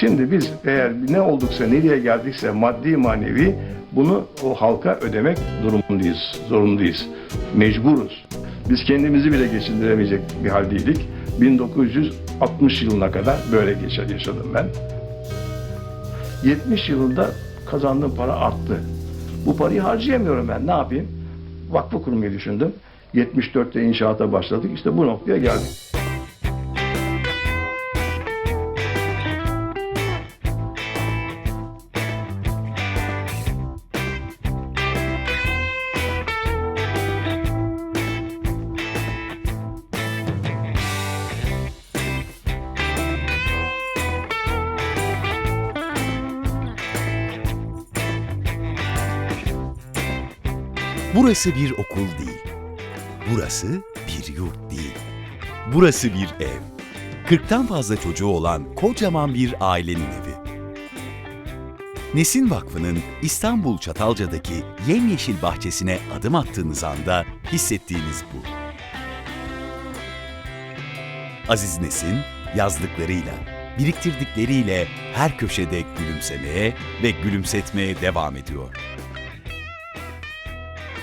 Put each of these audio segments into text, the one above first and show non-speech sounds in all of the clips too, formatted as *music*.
Şimdi biz eğer ne olduksa, nereye geldikse maddi manevi bunu o halka ödemek durumundayız, zorundayız. Mecburuz. Biz kendimizi bile geçindiremeyecek bir haldeydik. 1960 yılına kadar böyle yaşadım ben. 70 yılında kazandığım para arttı. Bu parayı harcayamıyorum ben. Ne yapayım? Vakfı kurmayı düşündüm. 74'te inşaata başladık. İşte bu noktaya geldik. Burası bir okul değil. Burası bir yurt değil. Burası bir ev. 40'tan fazla çocuğu olan kocaman bir ailenin evi. Nesin Vakfı'nın İstanbul Çatalca'daki yemyeşil bahçesine adım attığınız anda hissettiğiniz bu. Aziz Nesin, yazdıklarıyla, biriktirdikleriyle her köşede gülümsemeye ve gülümsetmeye devam ediyor.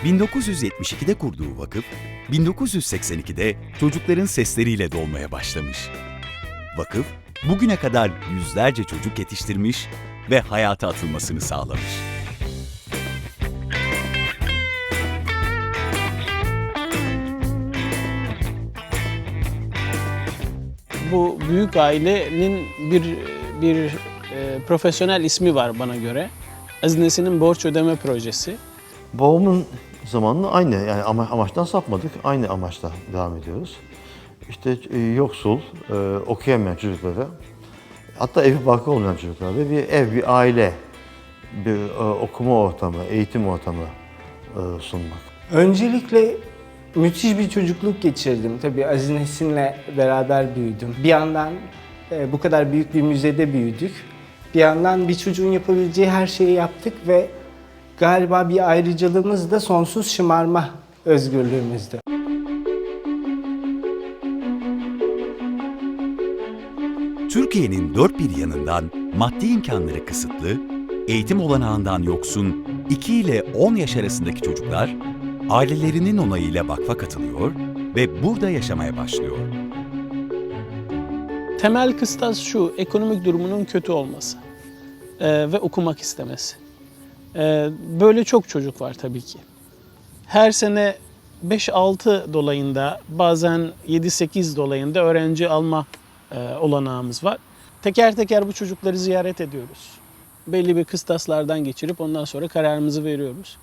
1972'de kurduğu vakıf, 1982'de çocukların sesleriyle dolmaya başlamış. Vakıf, bugüne kadar yüzlerce çocuk yetiştirmiş ve hayata atılmasını sağlamış. Bu büyük ailenin bir bir e, profesyonel ismi var bana göre. Aziz Nesin'in borç ödeme projesi. Babamın zamanında aynı yani ama, amaçtan sapmadık. Aynı amaçla devam ediyoruz. İşte e, yoksul, e, okuyamayan çocuklara, hatta evi barkı olmayan çocuklara bir ev, bir aile, bir e, okuma ortamı, eğitim ortamı e, sunmak. Öncelikle müthiş bir çocukluk geçirdim. Tabii Aziz Nesin'le beraber büyüdüm. Bir yandan e, bu kadar büyük bir müzede büyüdük. Bir yandan bir çocuğun yapabileceği her şeyi yaptık ve galiba bir ayrıcalığımız da sonsuz şımarma özgürlüğümüzdü. Türkiye'nin dört bir yanından maddi imkanları kısıtlı, eğitim olanağından yoksun 2 ile 10 yaş arasındaki çocuklar ailelerinin onayıyla vakfa katılıyor ve burada yaşamaya başlıyor. Temel kıstas şu, ekonomik durumunun kötü olması e, ve okumak istemesi. E, böyle çok çocuk var tabii ki. Her sene 5-6 dolayında, bazen 7-8 dolayında öğrenci alma e, olanağımız var. Teker teker bu çocukları ziyaret ediyoruz. Belli bir kıstaslardan geçirip ondan sonra kararımızı veriyoruz.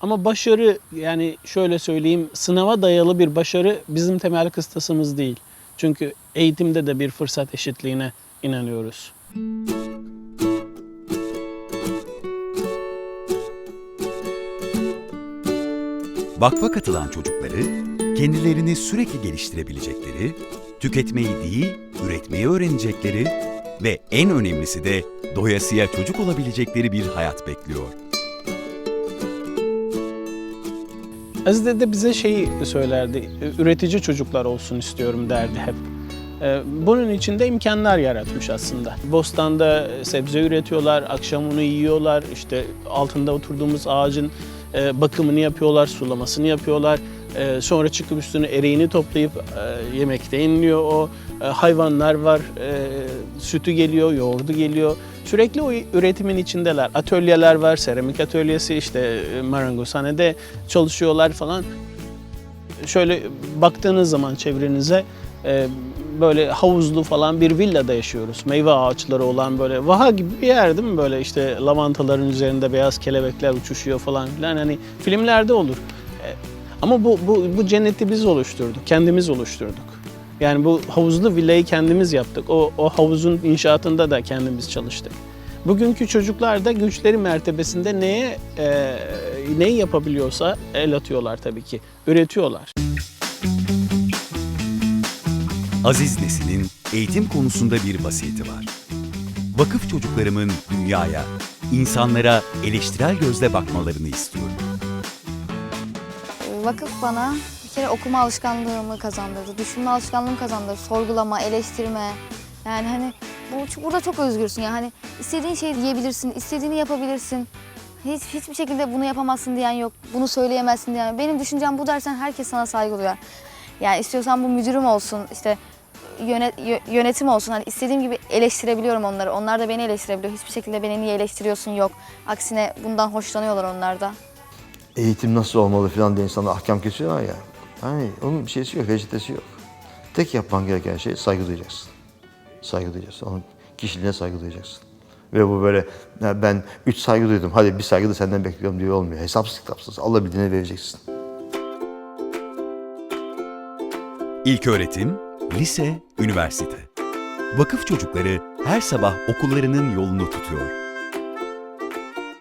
Ama başarı yani şöyle söyleyeyim sınava dayalı bir başarı bizim temel kıstasımız değil. Çünkü eğitimde de bir fırsat eşitliğine inanıyoruz. Vakfa katılan çocukları kendilerini sürekli geliştirebilecekleri, tüketmeyi değil, üretmeyi öğrenecekleri ve en önemlisi de doyasıya çocuk olabilecekleri bir hayat bekliyor. Aziz dede bize şeyi söylerdi, üretici çocuklar olsun istiyorum derdi hep. Ee, Bunun için de imkanlar yaratmış aslında. Bostanda sebze üretiyorlar, akşam onu yiyorlar, işte altında oturduğumuz ağacın e, bakımını yapıyorlar, sulamasını yapıyorlar. Ee, Sonra çıkıp üstüne eriğini toplayıp e, yemekte yeniliyor o. E, Hayvanlar var, e, sütü geliyor, yoğurdu geliyor. Sürekli o üretimin içindeler. Atölyeler var, seramik atölyesi, işte e, marangozhanede çalışıyorlar falan. Şöyle baktığınız zaman çevrenize e, böyle havuzlu falan bir villada yaşıyoruz. Meyve ağaçları olan böyle vaha gibi bir yer değil mi? Böyle işte lavantaların üzerinde beyaz kelebekler uçuşuyor falan filan. Hani filmlerde olur. E, Ama bu, bu, bu cenneti biz oluşturduk, kendimiz oluşturduk. Yani bu havuzlu villayı kendimiz yaptık. O, o havuzun inşaatında da kendimiz çalıştık. Bugünkü çocuklar da güçleri mertebesinde neye e, neyi yapabiliyorsa el atıyorlar tabii ki. Üretiyorlar. Aziz Nesin'in eğitim konusunda bir vasiyeti var. Vakıf çocuklarımın dünyaya, insanlara eleştirel gözle bakmalarını istiyorum. Vakıf bana bir kere okuma alışkanlığımı kazandırdı, düşünme alışkanlığımı kazandırdı, sorgulama, eleştirme, Yani hani bu, burada çok özgürsün yani hani istediğin şeyi diyebilirsin, istediğini yapabilirsin. Hiç, hiçbir şekilde bunu yapamazsın diyen yok, bunu söyleyemezsin diyen yok. Benim düşüncem bu dersen herkes sana saygı duyar. Yani istiyorsan bu müdürüm olsun, işte yönet, yö- yönetim olsun. Hani istediğim gibi eleştirebiliyorum onları. Onlar da beni eleştirebiliyor. Hiçbir şekilde beni niye eleştiriyorsun yok. Aksine bundan hoşlanıyorlar onlar da. Eğitim nasıl olmalı falan diye insanlar ahkam kesiyorlar ya. Hani onun bir şeysi yok, reçetesi yok. Tek yapman gereken şey saygı duyacaksın. Saygı duyacaksın. Onun kişiliğine saygı duyacaksın. Ve bu böyle "Ya ben üç saygı duydum, hadi bir saygı da senden bekliyorum diye olmuyor. Hesapsız kitapsız. Allah bildiğine vereceksin. İlk öğretim, lise, üniversite. Vakıf çocukları her sabah okullarının yolunu tutuyor.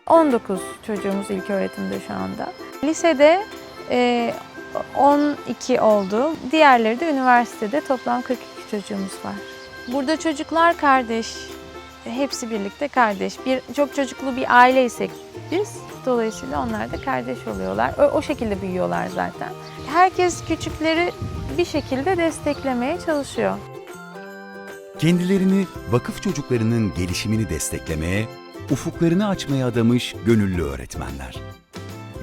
19 çocuğumuz ilk öğretimde şu anda. Lisede e, 12 oldu. Diğerleri de üniversitede toplam 42 çocuğumuz var. Burada çocuklar kardeş. Hepsi birlikte kardeş. Bir çok çocuklu bir aileysek biz dolayısıyla onlar da kardeş oluyorlar. O, o şekilde büyüyorlar zaten. Herkes küçükleri bir şekilde desteklemeye çalışıyor. Kendilerini vakıf çocuklarının gelişimini desteklemeye, ufuklarını açmaya adamış gönüllü öğretmenler.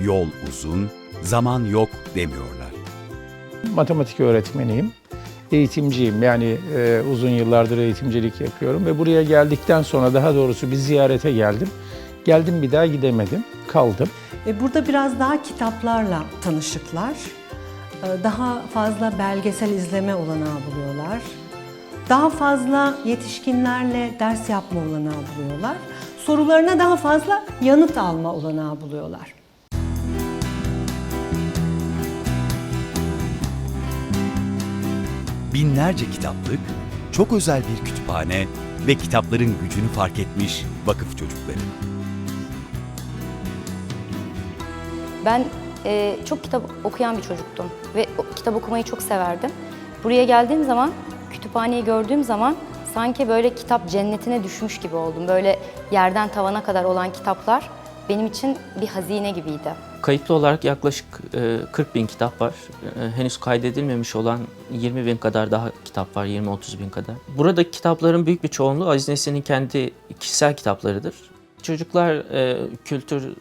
Yol uzun, zaman yok demiyorlar. matematik öğretmeniyim. Eğitimciyim yani e, uzun yıllardır eğitimcilik yapıyorum ve buraya geldikten sonra daha doğrusu bir ziyarete geldim. Geldim bir daha gidemedim, kaldım. Ve burada biraz daha kitaplarla tanışıklar. Ee, Daha fazla belgesel izleme olanağı buluyorlar. Daha fazla yetişkinlerle ders yapma olanağı buluyorlar. Sorularına daha fazla yanıt alma olanağı buluyorlar. Binlerce kitaplık, çok özel bir kütüphane ve kitapların gücünü fark etmiş vakıf çocukları. Ben e, çok kitap okuyan bir çocuktum ve kitap okumayı çok severdim. Buraya geldiğim zaman, kütüphaneyi gördüğüm zaman sanki böyle kitap cennetine düşmüş gibi oldum. Böyle yerden tavana kadar olan kitaplar benim için bir hazine gibiydi. Kayıtlı olarak yaklaşık e, 40 bin kitap var. E, Henüz kaydedilmemiş olan 20 bin kadar daha kitap var, 20-30 bin kadar. Buradaki kitapların büyük bir çoğunluğu Aziz Nesin'in kendi kişisel kitaplarıdır. Çocuklar e, kültür, e,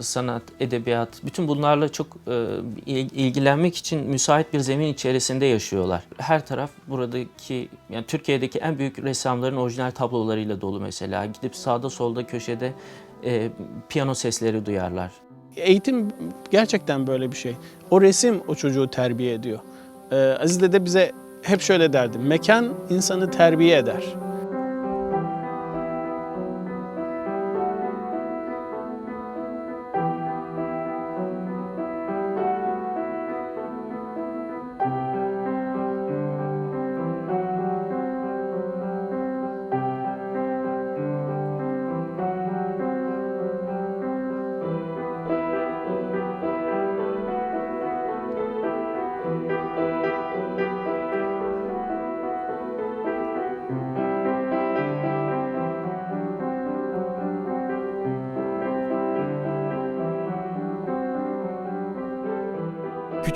sanat, edebiyat, bütün bunlarla çok e, il- ilgilenmek için müsait bir zemin içerisinde yaşıyorlar. Her taraf buradaki, yani Türkiye'deki en büyük ressamların orijinal tablolarıyla dolu mesela. Gidip sağda solda köşede e, piyano sesleri duyarlar. Eğitim gerçekten böyle bir şey. O resim o çocuğu terbiye ediyor. Ee, Aziz Dede bize hep şöyle derdi. Mekan insanı terbiye eder.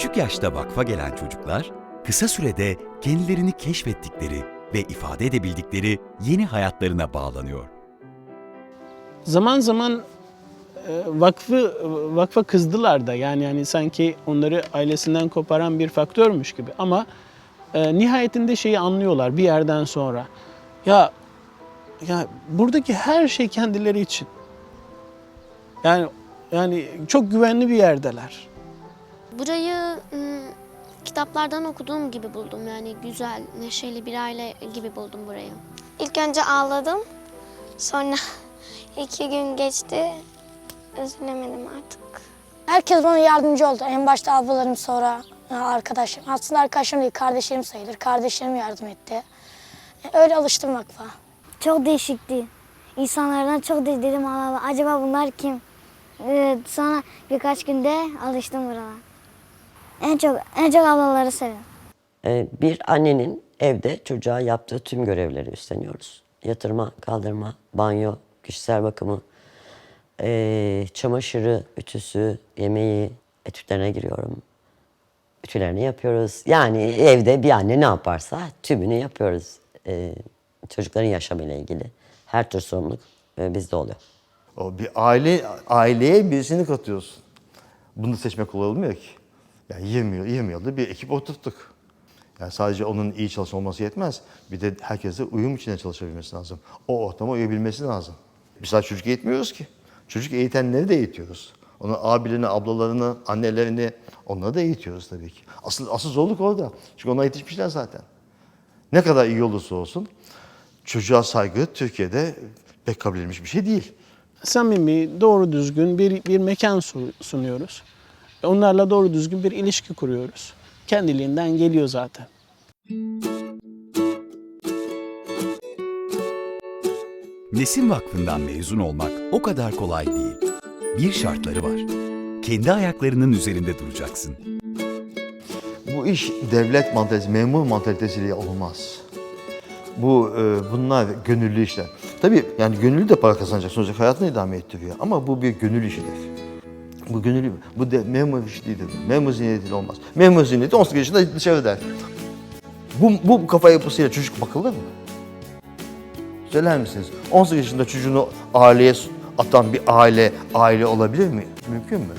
Küçük yaşta vakfa gelen çocuklar, kısa sürede kendilerini keşfettikleri ve ifade edebildikleri yeni hayatlarına bağlanıyor. Zaman zaman e, vakfı vakfa kızdılar da yani yani sanki onları ailesinden koparan bir faktörmüş gibi ama e, nihayetinde şeyi anlıyorlar bir yerden sonra. Ya ya buradaki her şey kendileri için. Yani yani çok güvenli bir yerdeler. Burayı ım, kitaplardan okuduğum gibi buldum. Yani güzel, neşeli bir aile gibi buldum burayı. İlk önce ağladım. Sonra *laughs* iki gün geçti. Üzülemedim artık. Herkes bana yardımcı oldu. En başta ablalarım sonra arkadaşım. Aslında arkadaşım değil, kardeşlerim sayılır. Kardeşlerim yardım etti. Öyle alıştım vakfa. Çok değişikti. İnsanlardan çok değişik dedim Allah Allah. Acaba bunlar kim? Ee, sonra birkaç günde alıştım buralara. En çok en çok ablaları seviyorum. Ee, Bir annenin evde çocuğa yaptığı tüm görevleri üstleniyoruz. Yatırma, kaldırma, banyo, kişisel bakımı, ee, çamaşırı, ütüsü, yemeği, etütlerine giriyorum. Ütülerini yapıyoruz. Yani evde bir anne ne yaparsa tümünü yapıyoruz. Ee, Çocukların yaşamıyla ilgili her tür sorumluluk e, bizde oluyor. O bir aile aileye birisini katıyorsun. Bunu seçmek kolay olmuyor ki. Yani 20 yıl, 20 yılda bir ekip oturttuk. Yani sadece onun iyi çalışan olması yetmez. Bir de herkese uyum içinde çalışabilmesi lazım. O ortama uyabilmesi lazım. Biz sadece çocuk eğitmiyoruz ki. Çocuk eğitenleri de eğitiyoruz. Onun abilerini, ablalarını, annelerini onları da eğitiyoruz tabii ki. Asıl, asıl zorluk orada. Çünkü onlar yetişmişler zaten. Ne kadar iyi olursa olsun çocuğa saygı Türkiye'de pek kabul edilmiş bir şey değil. Samimi, doğru düzgün bir, bir mekan su- sunuyoruz. Onlarla doğru düzgün bir ilişki kuruyoruz. Kendiliğinden geliyor zaten. Nesin Vakfı'ndan mezun olmak o kadar kolay değil. Bir şartları var. Kendi ayaklarının üzerinde duracaksın. Bu iş devlet mantalitesi, memur mantalitesiyle olmaz. Bu e, bunlar gönüllü işler. Tabii yani gönüllü de para kazanacak. Sonuçta hayatını idame ettiriyor. Ama bu bir gönül işidir. Bu gönüllü, bu de, memur işi değildir. Memur ziynetiyle olmaz. Memur ziyneti 18 yaşında dışarı der. Bu, bu kafa yapısıyla çocuk bakılır mı? Söyler misiniz? 18 yaşında çocuğunu aileye atan bir aile, aile olabilir mi? Mümkün mü?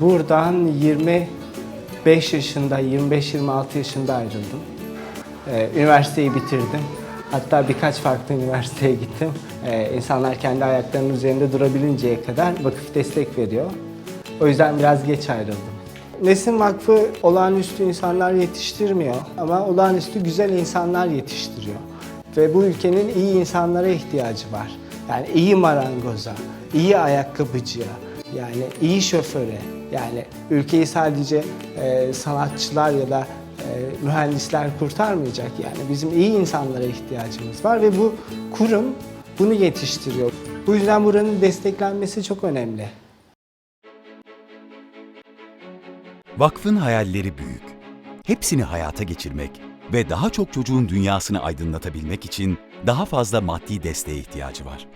Buradan 25 yaşında, 25-26 yaşında ayrıldım. Ee, üniversiteyi bitirdim. Hatta birkaç farklı üniversiteye gittim. Ee, insanlar kendi ayaklarının üzerinde durabilinceye kadar vakıf destek veriyor. O yüzden biraz geç ayrıldım. Nesin Vakfı olağanüstü insanlar yetiştirmiyor ama olağanüstü güzel insanlar yetiştiriyor. Ve bu ülkenin iyi insanlara ihtiyacı var. Yani iyi marangoza, iyi ayakkabıcıya, yani iyi şoföre, yani ülkeyi sadece e, sanatçılar ya da e, mühendisler kurtarmayacak. Yani bizim iyi insanlara ihtiyacımız var ve bu kurum bunu yetiştiriyor. Bu yüzden buranın desteklenmesi çok önemli. Vakfın hayalleri büyük. Hepsini hayata geçirmek ve daha çok çocuğun dünyasını aydınlatabilmek için daha fazla maddi desteğe ihtiyacı var.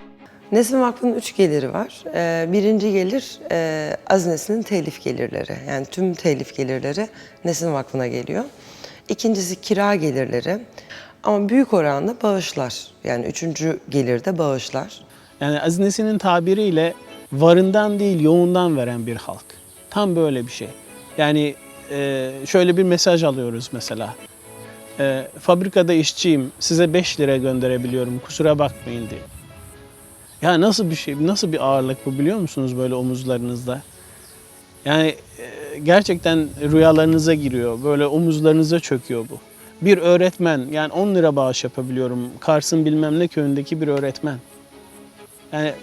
Nesin Vakfı'nın üç geliri var. Ee, birinci gelir e, Aziz Nesin'in telif gelirleri. Yani tüm telif gelirleri Nesin Vakfı'na geliyor. İkincisi kira gelirleri. Ama büyük oranda bağışlar. Yani üçüncü gelir de bağışlar. Yani Aziz Nesin'in tabiriyle varından değil yoğundan veren bir halk. Tam böyle bir şey. Yani e, şöyle bir mesaj alıyoruz mesela. E, fabrikada işçiyim, size 5 lira gönderebiliyorum, kusura bakmayın diye. Ya nasıl bir şey, nasıl bir ağırlık bu biliyor musunuz böyle omuzlarınızda? Yani e, gerçekten rüyalarınıza giriyor, böyle omuzlarınıza çöküyor bu. Bir öğretmen, yani 10 lira bağış yapabiliyorum, Kars'ın bilmem ne köyündeki bir öğretmen. Yani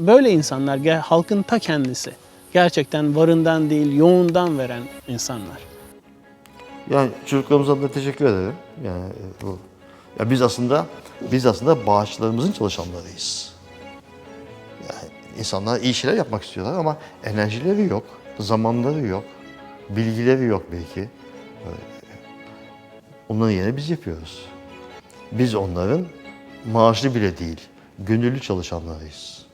böyle insanlar halkın ta kendisi. Gerçekten varından değil yoğundan veren insanlar. Yani çocuklarımıza da teşekkür ederim. Yani e, bu ya biz aslında biz aslında bağışçılarımızın çalışanlarıyız. Yani insanlar iyi şeyler yapmak istiyorlar ama enerjileri yok, zamanları yok, bilgileri yok belki. Onların yerine biz yapıyoruz. Biz onların maaşlı bile değil, gönüllü çalışanlarıyız.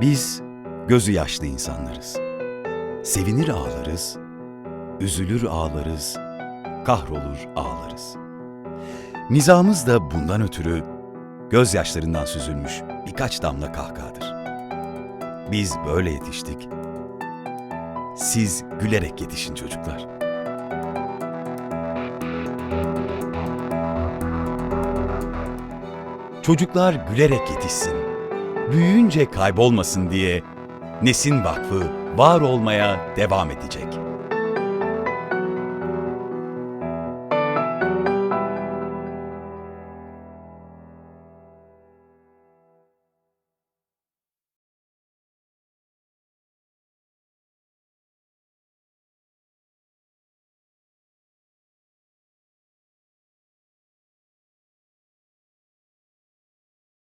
Biz gözü yaşlı insanlarız. Sevinir ağlarız, üzülür ağlarız, kahrolur ağlarız. Nizamız da bundan ötürü gözyaşlarından süzülmüş birkaç damla kahkahadır. Biz böyle yetiştik. Siz gülerek yetişin çocuklar. Çocuklar gülerek yetişsin. Büyüyünce kaybolmasın diye Nesin Vakfı var olmaya devam edecek.